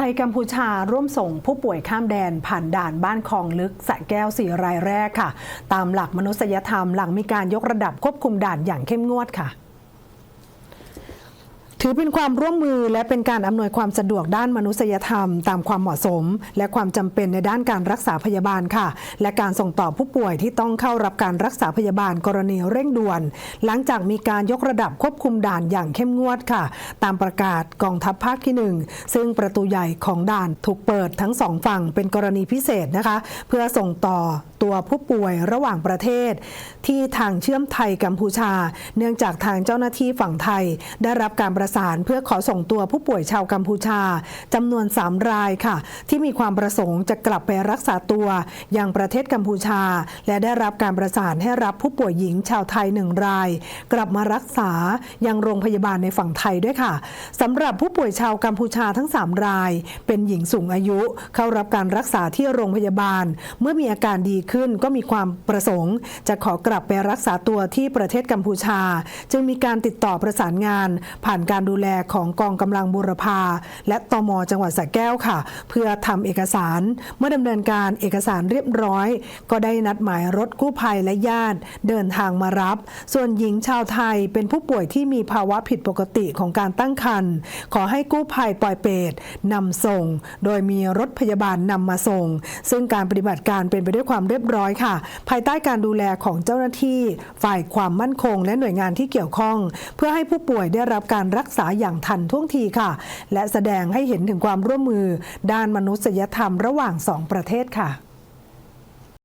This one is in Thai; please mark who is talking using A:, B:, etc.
A: ไทยกัมพูชาร่วมส่งผู้ป่วยข้ามแดนผ่านด่านบ้านคลองลึกสะแก้วสี่รายแรกค่ะ ตามหลักมนุษยธรรมหลังมีการยกระดับควบคุมด่านอย่างเข้มงวดค่ะ ถือเป็นความร่วมมือและเป็นการอำนวยความสะดวกด้านมนุษยธรรม ตามความเหมาะสม และความจำเป็นในด้านการรักษาพยาบาลค่ะ และการส่งต่อผู้ป่วยที่ต้องเข้ารับการรักษาพยาบาลกรณีเร่งด่วน หลังจากมีการยกระดับควบคุมด่านอย่างเข้มงวดค่ะ ตามประกาศกองทัพภาคที่ 1 ซึ่งประตูใหญ่ของด่านถูกเปิดทั้งสองฝั่งเป็นกรณีพิเศษนะคะ เพื่อส่งต่อตัวผู้ป่วยระหว่างประเทศ ที่ทางเชื่อมไทยกัมพูชา เนื่องจากทางเจ้าหน้าที่ฝั่งไทย ได้รับการประสานเพื่อขอส่งตัวผู้ป่วยชาวกัมพูชาจำนวน 3 รายค่ะ ที่มีความประสงค์จะกลับไปรักษาตัวยังประเทศกัมพูชา และได้รับการประสานให้รับผู้ป่วยหญิงชาวไทยหนึ่งราย กลับมารักษายังโรงพยาบาลในฝั่งไทยด้วยค่ะสำหรับผู้ป่วยชาวกัมพูชาทั้ง 3 ราย เป็นหญิงสูงอายุ เข้ารับการรักษาที่โรงพยาบาล เมื่อมีอาการดีขึ้น ก็มีความประสงค์ จะขอกลับไปรักษาตัวที่ประเทศกัมพูชา จึงมีการติดต่อประสานงาน ผ่านการดูแลของกองกำลังบูรพา และตมจังหวัดสระแก้วค่ะ เพื่อทำเอกสาร เมื่อดำเนินการเอกสารเรียบร้อย ก็ได้นัดหมายรถกู้ภัยและญาติเดินทางมารับ ส่วนหญิงชาวไทยเป็นผู้ป่วยที่มีภาวะผิดปกติของการตั้งครรภ์ขอให้กู้ภัยปล่อยเปตนำส่ง โดยมีรถพยาบาลนำมาส่ง ซึ่งการปฏิบัติการเป็นไปด้วยความเรียบร้อยค่ะ ภายใต้การดูแลของเจ้าหน้าที่ฝ่ายความมั่นคง และหน่วยงานที่เกี่ยวข้อง เพื่อให้ผู้ป่วยได้รับการรักษาอย่างทันท่วงทีค่ะ และแสดงให้เห็นถึงความร่วมมือด้านมนุษยธรรมระหว่างสองประเทศค่ะ